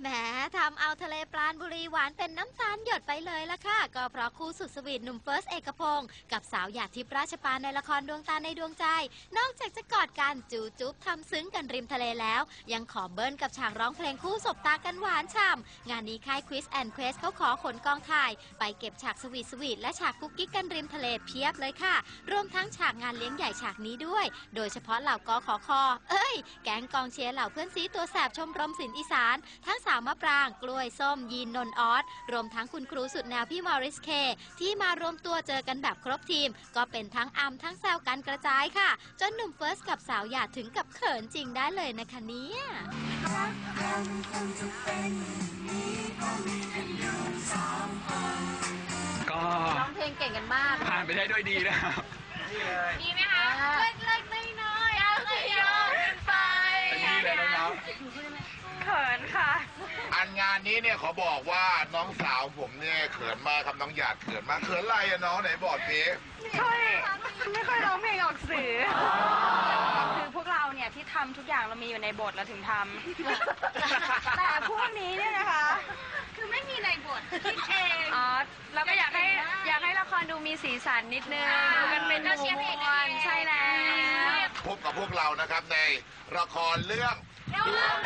แหมทำเอาทะเลปราณบุ หวานเป็นน้ำตาลหยดไปเลยละค่ะ ก็เพราะคู่สุดสวีทหนุ่มเฟิร์สเอกพงศ์กับสาวหยาดทิพย์ราชปานในละครดวงตาในดวงใจ นอกจากจะกอดกันจูจุ๊บทำซึ้งกันริมทะเลแล้ว ยังขอเบิ้ลกับฉากร้องเพลงคู่สบตากันหวานฉ่ำงานนี้ค่ายควิสแอนด์เควสเขาขอขนกองถ่าย ไปเก็บฉากสวีทสวีทและฉากกุ๊กกิ๊กกันริมทะเลเพียบเลยค่ะ รวมทั้งฉากงานเลี้ยงใหญ่ฉากนี้ด้วย โดยเฉพาะเหล่ากอขอคอ เอ้ย แก๊งกองเชียร์เหล่าเพื่อนซีตัวแสบชมรมศิลป์อีสาน ทั้งสาวมะปราง กล้วยส้มยีนนนออสรวมทั้งคุณครูสุดแนวพี่มอริสเค ที่มารวมตัวเจอกันแบบครบทีม ก็เป็นทั้งอัมทั้งแซวกันกระจายค่ะ จนหนุ่มเฟิร์สกับสาวหยาดถึงกับเขินจริงได้เลยนะคะเนี่ยก็ร้องเพลงเก่งกันมาก ผ่านไปได้ด้วยดีนะครับดีไหมคะเล็กๆน้อยๆอะไรยอมกันไปเต็มที่เลยน้องเขินค่ะอันงานนี้เนี่ยขอบอกว่าน้องสาวผมเนี่ยเขินมากครับน้องหยาดเขินมากเขินอะไรอะน้องไหนบอกสิค่อยไม่ค่อยร้องเพลงออกสื่อคือพวกเราเนี่ยที่ทำทุกอย่างเรามีอยู่ในบทเราถึงทำแต่พวกนี้เนี่ยนะคะคือไม่มีในบทคิดเองอ๋อเราก็อยากให้อยากให้ละครดูมีสีสันนิดนึงดูกันเป็นหมู่มวลใช่แล้วพบกับพวกเรานะครับในละครเรื่องดวงตาในดวงใจ